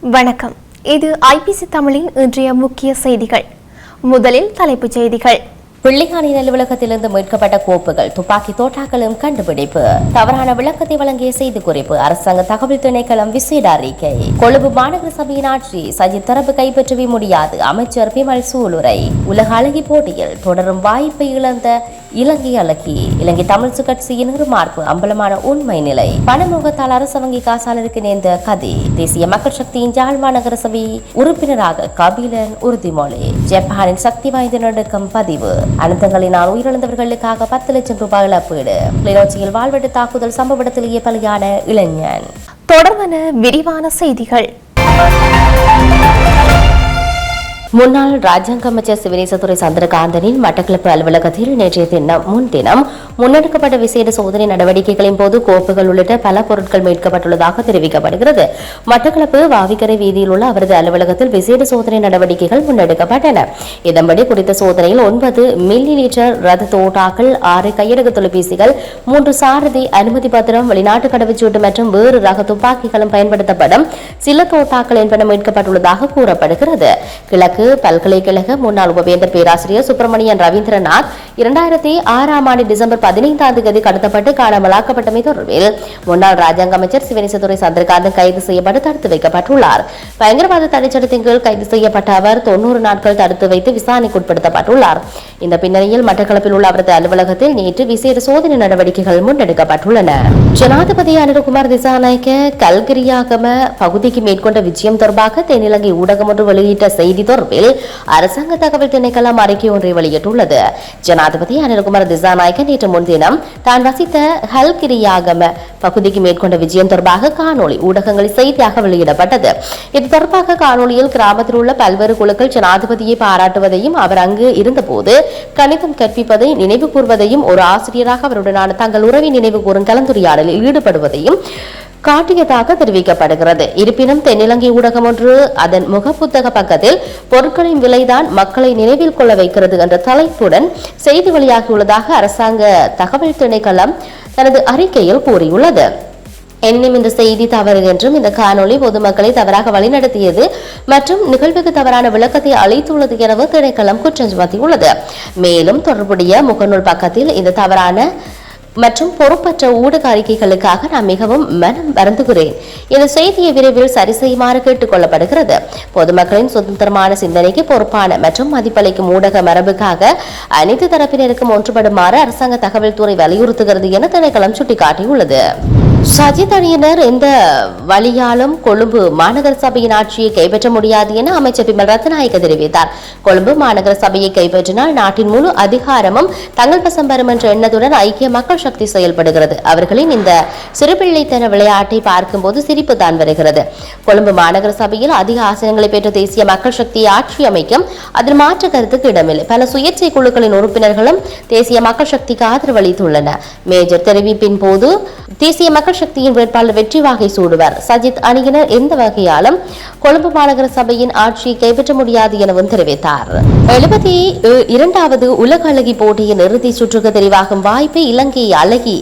வணக்கம். இது ஐபிசி தமிழின் இன்றைய முக்கிய செய்திகள். முதலில் தலைப்புச் செய்திகள். பிள்ளையானின் அலுவலகத்திலிருந்து மீட்கப்பட்ட கோப்புகள் துப்பாக்கி தோட்டாக்களும் கண்டுபிடிப்பு. தவறான விளக்கத்தை வழங்கிய செய்தி குறிப்பு அரசாங்க தகவல் திணைக்களம் விசேட அறிக்கை. கொழும்பு மாநகர சபையின் ஆட்சி சஜித் தரப்பு கைப்பற்றவே முடியாது அமைச்சர் பிமல் சூளுரை. உலக அழகி போட்டியில் தொடரும் வாய்ப்பை இழந்த இலங்கை அழகி. இலங்கை தமிழ் கட்சியின் மார்பு அம்பலமான உண்மை நிலை. பணமுகத்தால் அரசு வங்கி காசாளருக்கு நேர்ந்த கதி. தேசிய மக்கள் சக்தியின் யாழ் மாநகர சபை உறுப்பினராக கபிலன் உறுதிமொழி. ஜப்பானின் சக்தி வாய்ந்த நடுக்கம் பதிவு. அனந்தங்களினால் உயிரிழந்தவர்களுக்காக பத்து லட்சம் ரூபாய் இழப்பீடு. கிளிநொச்சியில் வாழ்வெட்டு தாக்குதல் சம்பவ இடத்திலேயே பலியான இளைஞன். தொடர்பான விரிவான செய்திகள். முன்னாள் ராஜாங்க அமைச்சர் சிவநேசத்துறை சந்திரகாந்தனின் மட்டக்களப்பு அலுவலகத்தில் நேற்றைய தினம் முன்தினம் முன்னெடுக்கப்பட்ட விசேட சோதனை நடவடிக்கைகளின் போது கோப்புகள் உள்ளிட்ட பல பொருட்கள் மீட்கப்பட்டுள்ளதாக தெரிவிக்கப்படுகிறது. மட்டக்களப்பு வாவிக்கரை வீதியில் உள்ள அவரது அலுவலகத்தில் விசேட சோதனை நடவடிக்கைகள் முன்னெடுக்கப்பட்டன. இதன்படி குறித்த சோதனையில் ஒன்பது மில்லி லிட்டர் ரத தோட்டாக்கள் ஆறு கையடகு தொலைபேசிகள் மூன்று சாரதி அனுமதி பத்திரம் வெளிநாட்டு கடவுச்சீட்டு மற்றும் வேறு ரக துப்பாக்கிகளும் பயன்படுத்தப்படும் சில தோட்டாக்கள் என்பன மீட்கப்பட்டுள்ளதாக கூறப்படுகிறது. கிழக்கு பல்கலைக்கழக முன்னாள் உபவேந்தர் பேராசிரியர் சுப்பிரமணியன் ரவீந்திரநாத் இரண்டாயிரத்தி ஆறாம் ஆண்டு டிசம்பர் பதினைந்தாம் தேதி கடத்தப்பட்டு காணாமலாக்கப்பட்டமை தொடர்பில் முன்னாள் ராஜாங்க அமைச்சர் சிவனேசதுரை சந்திரகாந்தன் கைது செய்யப்பட்டு தடுத்து வைக்கப்பட்டுள்ளார். பயங்கரவாத தடைச்சட்டத்தின் கீழ் கைது செய்யப்பட்ட அவர் தொன்னூறு நாட்கள் தடுத்து வைத்து விசாரணைக்கு உட்படுத்தப்பட்டுள்ளார். இந்த பின்னணியில் மட்டக்களப்பில் உள்ள அவரது அலுவலகத்தில் நேற்று விசேட சோதனை நடவடிக்கைகள் முன்னெடுக்கப்பட்டுள்ளன. ஜனாதிபதி அனுரகுமார் திசாநாயக்க கல்கிரியாகம பகுதிக்கு மேற்கொண்ட விஜயம் தொடர்பாக தென்னிலங்கை ஊடகம் ஒன்று வெளியிட்ட செய்தி தொடர்பில் அரசாங்க தகவல் திணைக்களம் அறிக்கை ஒன்றை வெளியிட்டுள்ளது. ஜனாதிபதி அனுரகுமார் திசாநாயக்க நேற்று முன்தினம் தான் வசித்த ஹல்கிரியாகம பகுதிக்கு மேற்கொண்ட விஜயம் தொடர்பாக காணொளி ஊடகங்களில் செய்தியாக வெளியிடப்பட்டது. இது தொடர்பாக காணொலியில் கிராமத்தில் உள்ள பல்வேறு குழுக்கள் ஜனாதிபதியை பாராட்டுவதையும் அவர் அங்கு இருந்தபோது கணிதம் கற்பிப்பதை நினைவு கூர்வதையும் ஒரு ஆசிரியராக அவருடனான தங்கள் உறவை நினைவு கூறும் கலந்துரையாடலில் ஈடுபடுவதையும் காட்டியதாக தெரிவிக்கப்படுகிறது. இருப்பினும் தென்னிலங்கை ஊடகம் ஒன்று அதன் முகப்புத்தக பக்கத்தில் பொருட்களின் விலைதான் மக்களை நினைவில் கொள்ள வைக்கிறது என்ற தலைப்புடன் செய்தி வெளியாகியுள்ளதாக அரசாங்க தகவல் திணைக்களம் தனது அறிக்கையில் கூறியுள்ளது. எனினும் இந்த செய்தி தவறு என்றும் இந்த காணொளி பொதுமக்களை தவறாக வழிநடத்தியது மற்றும் நிகழ்வுக்கு தவறான விளக்கத்தை அளித்துள்ளது எனவும் திணைக்களம் குற்றம் சுமத்தியுள்ளது. மேலும் தொடர்புடைய முகநூல் பக்கத்தில் இந்த தவறான மற்றும் பொறுப்பற்ற ஊடக அறிக்கைகளுக்காக நான் மிகவும் மனம் வருந்துகிறேன். இந்த செய்தியை விரைவில் சரி செய்யுமாறு கேட்டுக் கொள்ளப்படுகிறது. பொதுமக்களின் சுதந்திரமான சிந்தனைக்கு பொறுப்பான மற்றும் மதிப்பளிக்கும் ஊடக மரபுக்காக அனைத்து தரப்பினருக்கும் ஒன்றுபடுமாறு அரசாங்க தகவல் துறை வலியுறுத்துகிறது என திணைக்களம் சுட்டிக்காட்டியுள்ளது. சஜித் அணியினர் எந்த வழியாலும் கொழும்பு மாநகர சபையின் ஆட்சியை கைப்பற்ற முடியாது என அமைச்சர் பிமல் ரத்நாயக்க தெரிவித்தார். கொழும்பு மாநகர சபையை கைப்பற்றினால் நாட்டின் முழு அதிகாரமும் தங்கள் வசம் வரும் என்ற எண்ணத்துடன் ஐக்கிய மக்கள் சக்தி செயல்படுகிறது. அவர்களின் இந்த சிறுபிள்ளைத்தன விளையாட்டை பார்க்கும்போது சிரிப்பு தான் வருகிறது. கொழும்பு மாநகர சபையில் அதிக ஆசனங்களை பெற்ற தேசிய மக்கள் சக்தியை ஆட்சி அமைக்கும் அதில் மாற்று கருத்துக்கு இடமில்லை. பல சுயேட்சை குழுக்களின் உறுப்பினர்களும் தேசிய மக்கள் சக்திக்கு ஆதரவு அளித்துள்ளனர். மேஜர் தெரிவிப்பின் போது தேசிய மக்கள் சக்தியின் வேட்பாளர் வெற்றி வாகை சூடுவர். சஜித் அணியினர் எந்த வகையாலும் கொழும்பு மாநகர சபையின் ஆட்சியை கைப்பற்ற முடியாது எனவும் தெரிவித்தார். எழுபத்தி இரண்டாவது உலக அழகி போட்டியின் இறுதி சுற்றுக்கு தெரிவாகும் வாய்ப்பை இலங்கை அழகி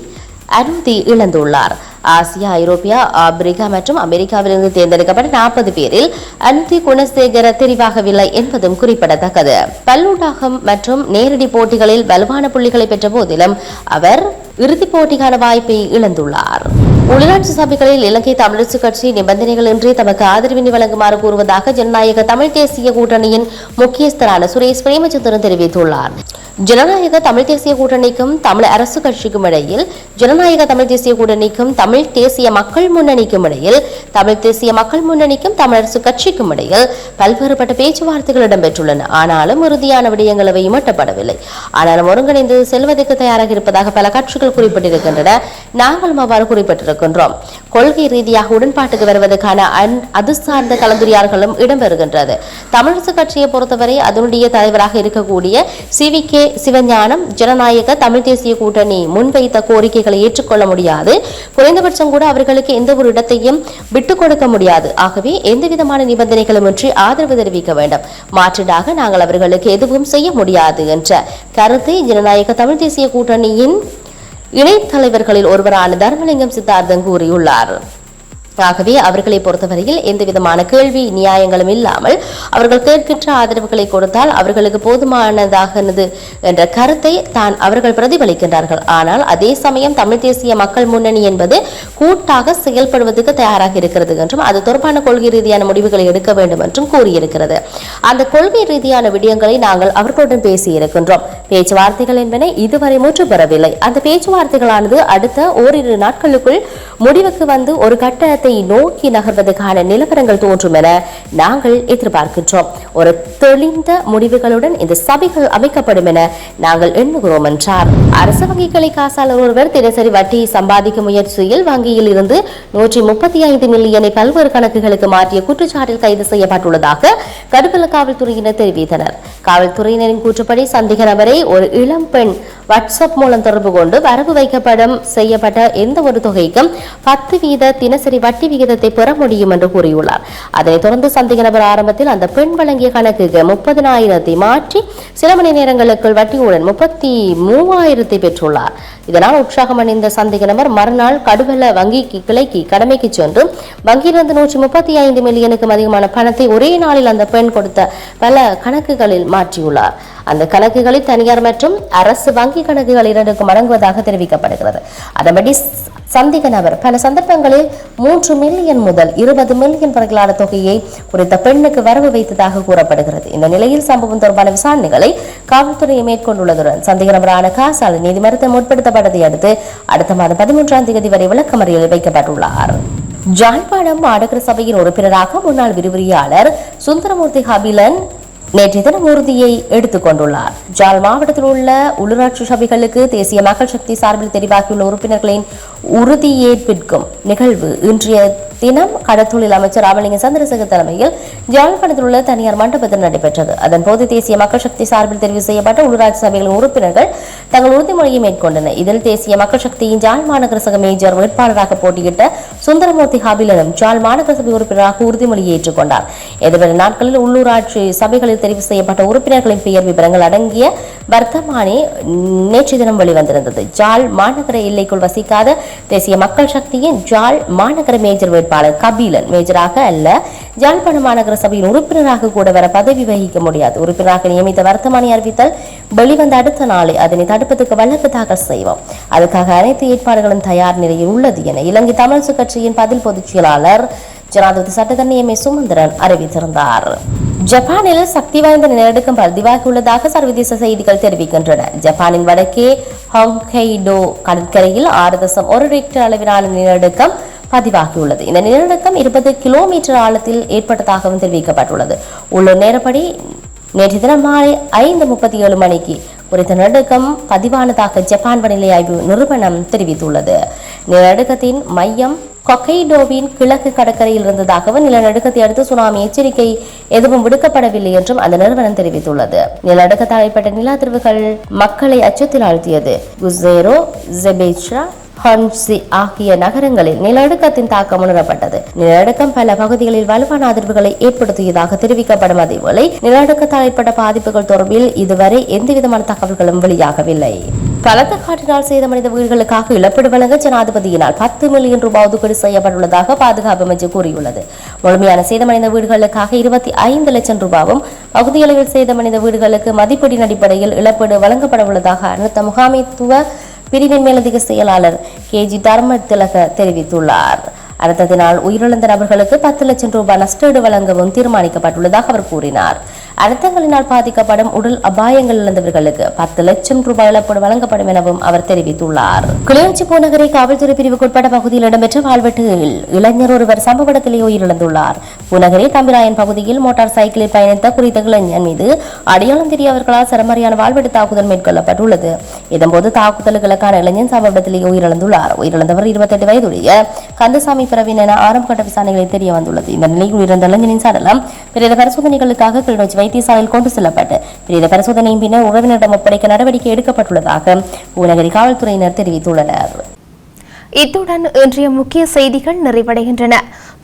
அருந்தி இழந்துள்ளார். ஆசியா ஐரோப்பியா ஆப்பிரிக்கா மற்றும் அமெரிக்காவிலிருந்து தேர்ந்தெடுக்கப்பட்ட நாற்பது பேரில் அனுதி குணசேகர தெரிவாகவில்லை என்பதும் குறிப்பிடத்தக்கது. பல்லூடாகம் மற்றும் நேரடி போட்டிகளில் வலுவான புள்ளிகளை பெற்ற போதிலும் அவர் இறுதிப் போட்டிக்கான வாய்ப்பை இழந்துள்ளார். உள்ளாட்சி சபைகளில் இலங்கை தமிழரசு கட்சி நிபந்தனைகளின்றி தமக்கு ஆதரவினை வழங்குமாறு கூறுவதாக ஜனநாயக தமிழ் தேசிய கூட்டணியின் முக்கியஸ்தரான சுரேஷ் பிரேமச்சந்திரன் தெரிவித்துள்ளார். ஜனநாயக தமிழ் தேசிய கூட்டணிக்கும் தமிழ் அரசு கட்சிக்கும் இடையில் ஜனநாயக தமிழ் தேசிய கூட்டணிக்கும் தமிழ் தேசிய மக்கள் முன்னணிக்கும் இடையில் தமிழ் தேசிய மக்கள் முன்னணிக்கும் தமிழரசு கட்சிக்கும் இடையில் பல்வேறுபட்ட பேச்சுவார்த்தைகள் இடம்பெற்றுள்ளன. ஆனாலும் உறுதியான விடயங்கள் அவை எட்டப்படவில்லை. ஆனாலும் ஒருங்கிணைந்து செல்வதற்கு தயாராக இருப்பதாக பல கட்சிகள் குறிப்பிட்டிருக்கின்றன. நாங்களும் அவ்வாறு குறிப்பிட்டிருக்கின்றோம். கொள்கை ரீதியாக உடன்பாட்டுக்கு வருவதற்கான அது சார்ந்த கலந்துரையாடல்களும் இடம்பெறுகின்றது. தமிழரசு கட்சியை பொறுத்தவரை அதனுடைய தலைவராக இருக்கக்கூடிய சி வி கே சிவஞானம் ஜனநாயக தமிழ் தேசிய கூட்டணி முன்வைத்த கோரிக்கைகளை ஏற்றுக்கொள்ள முடியாது. குறைந்தபட்சம் கூட அவர்களுக்கு எந்த ஒரு இடத்தையும் விட்டுக் கொடுக்க முடியாது. ஆகவே எந்த விதமான நிபந்தனைகளுமின்றி ஆதரவு தெரிவிக்க வேண்டும். மாற்றீடாக நாங்கள் அவர்களுக்கு எதுவும் செய்ய முடியாது என்ற கருத்தை ஜனநாயக தமிழ் தேசிய கூட்டணியின் இணை தலைவர்களில் ஒருவரான தர்மலிங்கம் சித்தார்த்தன் கூறியுள்ளார். ஆகவே அவர்களை பொறுத்தவரையில் எந்த விதமான கேள்வி நியாயங்களும் இல்லாமல் அவர்கள் கேட்கின்ற ஆதரவுகளை கொடுத்தால் அவர்களுக்கு போதுமானதாகனது என்ற கருத்தை தான் அவர்கள் பிரதிபலிக்கின்றார்கள். ஆனால் அதே சமயம் தமிழ் தேசிய மக்கள் முன்னணி என்பது கூட்டாக செயல்படுவதற்கு தயாராக இருக்கிறது என்றும் அது தொடர்பான கொள்கை ரீதியான முடிவுகளை எடுக்க வேண்டும் என்றும் கூறியிருக்கிறது. அந்த கொள்கை ரீதியான விடயங்களை நாங்கள் அவர்களுடன் பேசியிருக்கின்றோம். பேச்சுவார்த்தைகள் என்பன இதுவரை முற்று பெறவில்லை. அந்த பேச்சுவார்த்தைகளானது அடுத்த ஓரிரு நாட்களுக்குள் முடிவுக்கு வந்து ஒரு கட்டத்தை நோக்கி நகர்வதற்கான நிலவரங்கள் தோன்றும் என நாங்கள் எதிர்பார்க்கின்றோம். ஒரு தெளிந்த முடிவுகளுடன் இந்த சபைகள் அமைக்கப்படும் என நாங்கள் எண்ணுகிறோம் என்றார். அரசு வங்கிகளை காசாளர் ஒருவர் தினசரி வட்டி சம்பாதிக்கும் முயற்சியில் வங்கியில் இருந்து நூற்றி முப்பத்தி ஐந்து மில்லியனை பல்வேறு கணக்குகளுக்கு மாற்றிய குற்றச்சாட்டில் கைது செய்யப்பட்டுள்ளதாக கடுப்பல காவல்துறையினர் தெரிவித்தனர். காவல்துறையினரின் கூற்றுப்படி சந்தேக நபரை ஒரு இளம் பெண் வாட்ஸ்அப் மூலம் தொடர்பு கொண்டு வரவு வைக்கப்படும் செய்யப்பட்ட எந்த ஒரு தொகைக்கும் பத்து வீத தினசரி வட்டி வட்டி விகிதத்தை பெற முடியும் என்று கூறியுள்ளார். அதனைத் தொடர்ந்து சந்தேக நபர் ஆரம்பத்தில் அந்த பெண் வழங்கிய கணக்குக்கு முப்பதினாயிரத்தை மாற்றி சில மணி நேரங்களுக்குள் வட்டியுடன் முப்பத்தி மூவாயிரத்தை பெற்றுள்ளார். இதனால் உற்சாகம் அடைந்த சந்தேக நபர் மறுநாள் கடுவல வங்கிக்கு கிளைக்கு கடமைக்கு சென்று வங்கியிலிருந்து நூற்றி முப்பத்தி ஐந்து மில்லியனுக்கும் அதிகமான பணத்தை ஒரே நாளில் அந்த பெண் கொடுத்த பல கணக்குகளில் மாற்றியுள்ளார். அந்த கணக்குகளில் தனியார் மற்றும் அரசு வங்கி கணக்குகள் இரண்டுக்கும் அடங்குவதாக தெரிவிக்கப்படுகிறது. அதன்படி சந்தேக நபர். பல சந்தர்ப்பங்களில் மூன்று மில்லியன் முதல் இருபது மில்லியன் வரையிலான தொகையை குறித்த பெண்ணுக்கு வரவு வைத்ததாக கூறப்படுகிறது. இந்த நிலையில் சம்பவம் தொடர்பான விசாரணைகளை காவல்துறையை மேற்கொண்டுள்ளதுடன் சந்தேக நபரான காசாலை நீதிமன்றத்தை முற்படுத்தப்பட்டதை அடுத்து அடுத்த மாதம் பதிமூன்றாம் தேதி வரை விளக்கமறியலில் வைக்கப்பட்டுள்ளார். ஜாழ்ப்பாணம் மாநகர சபையின் உறுப்பினராக முன்னாள் விரிவுரையாளர் சுந்தரமூர்த்தி ஹபிலன் நேற்றைய தினம் உறுதியை எடுத்துக் கொண்டுள்ளார். ஜாழ் மாவட்டத்தில் உள்ள உள்ளூராட்சி சபைகளுக்கு தேசிய மக்கள் சக்தி சார்பில் தெரிவாகியுள்ள உறுப்பினர்களின் உறுதியேற்பிற்கும் நிகழ்வு இன்றைய தினம் கடத்தொழில் அமைச்சர் ராமலிங்க சந்திரசேகர் தலைமையில் ஜாழ்ப்பாணத்தில் உள்ள தனியார் மண்டபத்தில் நடைபெற்றது. அதன்போது தேசிய மக்கள் சக்தி சார்பில் தெரிவு செய்யப்பட்ட உள்ளூராட்சி சபைகளின் உறுப்பினர்கள் தங்கள் உறுதிமொழியை மேற்கொண்டனர். இதில் தேசிய மக்கள் சக்தியின் ஜாழ் மாநகர சக மேஜர் வேட்பாளராக போட்டியிட்ட சுந்தரமூர்த்தி ஹாபிலனும் ஜாழ் மாநகர சபை உறுப்பினராக உறுதிமொழியை ஏற்றுக்கொண்டார். எதிர்வரும் நாட்களில் உள்ளூராட்சி சபைகளில் தெரிவு செய்யப்பட்ட உறுப்பினர்களின் பெயர் விவரங்கள் அடங்கிய வர்த்தமானி நேற்று தினம் வெளிவந்திருந்தது. ஜாழ் மாநகர எல்லைக்குள் வசிக்காத தேசிய மக்கள் சக்தியின் ஜாழ் மாநகர மேஜர் வேட்பாளர் கபிலன் மேஜராக அல்ல ஜாழ்ப்பாண மாநகர சபையின் உறுப்பினராக கூட வர பதவி வகிக்க முடியாது. உறுப்பினராக நியமித்த வர்த்தமானி அறிவித்தல் வெளிவந்த அடுத்த நாளை அதனை தடுப்பதற்கு வழக்கு தாக்கல் செய்வோம். அதுக்காக அனைத்து ஏற்பாடுகளும் தயார் நிலையில் உள்ளது என இலங்கை தமிழ்சு கட்சியின் பதில் பொதுச் செயலாளர் ஜனாதிபதி சட்டத்தரணி எம் ஏ சுமந்திரன் அறிவித்திருந்தார். ஜப்பானில் சக்தி வாய்ந்த நிலநடுக்கம் பதிவாகியுள்ளதாக சர்வதேச செய்திகள் தெரிவிக்கின்றன. ஜப்பானின் வடக்கே ஹாங்கைடோ கடற்கரையில் ஆறு தசம் ஒரு ரிக்டர் அளவிலான நிலநடுக்கம் பதிவாகியுள்ளது. இந்த நிலநடுக்கம் இருபது கிலோமீட்டர் ஆழத்தில் ஏற்பட்டதாகவும் தெரிவிக்கப்பட்டுள்ளது. உள்ளூர் நேரப்படி நேற்று தினம் மாலை ஐந்து முப்பத்தி ஏழு மணிக்கு குறித்த நடுக்கம் பதிவானதாக ஜப்பான் வானிலை ஆய்வு நிறுவனம் தெரிவித்துள்ளது. நிலநடுக்கத்தின் மையம் கொக்கைடோவின் கிழக்கு கடற்கரையில் இருந்ததாகவும் நிலநடுக்கத்தை அடுத்து சுனாமி எச்சரிக்கை எதுவும் விடுக்கப்படவில்லை என்றும் அந்த நிறுவனம் தெரிவித்துள்ளது. நிலநடுக்கத்தால் ஏற்பட்ட நில அதிர்வுகள் மக்களை அச்சத்தில் ஆழ்த்தியது. குசேரோ ஜெபேச்ரா ஹன்சி ஆகிய நகரங்களில் நிலநடுக்கத்தின் தாக்கம் உணரப்பட்டது. நிலநடுக்கம் பல பகுதிகளில் வலுவான அதிர்வுகளை ஏற்படுத்தியதாக தெரிவிக்கப்படும் அதேவேளை நிலநடுக்கத்தால் ஏற்பட்ட பாதிப்புகள் தொடர்பில் இதுவரை எந்தவிதமான தகவல்களும் வெளியாகவில்லை. பலத்த காற்றினால் சேதமடைந்த வீடுகளுக்காக இழப்பீடு வழங்க ஜனாதிபதியினால் பத்து மில்லியன் ரூபாய் ஒதுக்கீடு செய்யப்பட்டுள்ளதாக பாதுகாப்பு அமைச்சு கூறியுள்ளது. முழுமையான சேதமடைந்த வீடுகளுக்காக இருபத்தி ஐந்து லட்சம் ரூபாவும் பகுதியளவில் சேதமடைந்த வீடுகளுக்கு மதிப்பீட்டின் அடிப்படையில் இழப்பீடு வழங்கப்பட உள்ளதாக அனைத்த முகாமைத்துவ பிரிவின் மேலதிக செயலாளர் கே ஜி தர்ம திலக தெரிவித்துள்ளார் அடுத்ததினால் உயிரிழந்த நபர்களுக்கு பத்து லட்சம் ரூபாய் நஷ்டஈடு வழங்கவும் தீர்மானிக்கப்பட்டுள்ளதாக அவர் கூறினார். அனர்த்தங்களினால் பாதிக்கப்படும் உடல் அபாயங்கள் இழந்தவர்களுக்கு பத்து லட்சம் ரூபாய் இழப்பீடு வழங்கப்படும் எனவும் அவர் தெரிவித்துள்ளார். கிளிநொச்சி பூநகரை காவல்துறை பிரிவுக்குட்பட்ட பகுதியில் இடம்பெற்ற வாழ்வெட்டில் இளைஞர் ஒருவர் சம்பவ இடத்திலே உயிரிழந்துள்ளார். பூநகரி தம்பிராயன் பகுதியில் மோட்டார் சைக்கிளில் பயணித்த குறித்த இளைஞன் மீது அடையாளம் தெரியவர்களால் சரமாரியான வாழ்வெட்டு தாக்குதல் மேற்கொள்ளப்பட்டுள்ளது. இதன்போது தாக்குதலுக்கான இளைஞன் சம்பவ உயிரிழந்துள்ளார். உயிரிழந்தவர் இருபத்தெட்டு வயதுடைய கந்தசாமி பிரவீன் என ஆரம்ப கட்ட விசாரணைகளில் தெரிய வந்துள்ளது. இந்த நிலையில் உயிரிழந்த இளைஞனின் சடலம் பிரேத பரிசோதனைகளுக்காக கிளிநொச்சி வைத்தியசாலையில் கொண்டு செல்லப்பட்டு பிரேத பரிசோதனையின் பின்னர் உறவினரிடம் ஒப்படைக்க நடவடிக்கை எடுக்கப்பட்டுள்ளதாக பூநகரி காவல்துறையினர் தெரிவித்துள்ளனர். இத்துடன் இன்றைய முக்கிய செய்திகள் நிறைவடைகின்றன.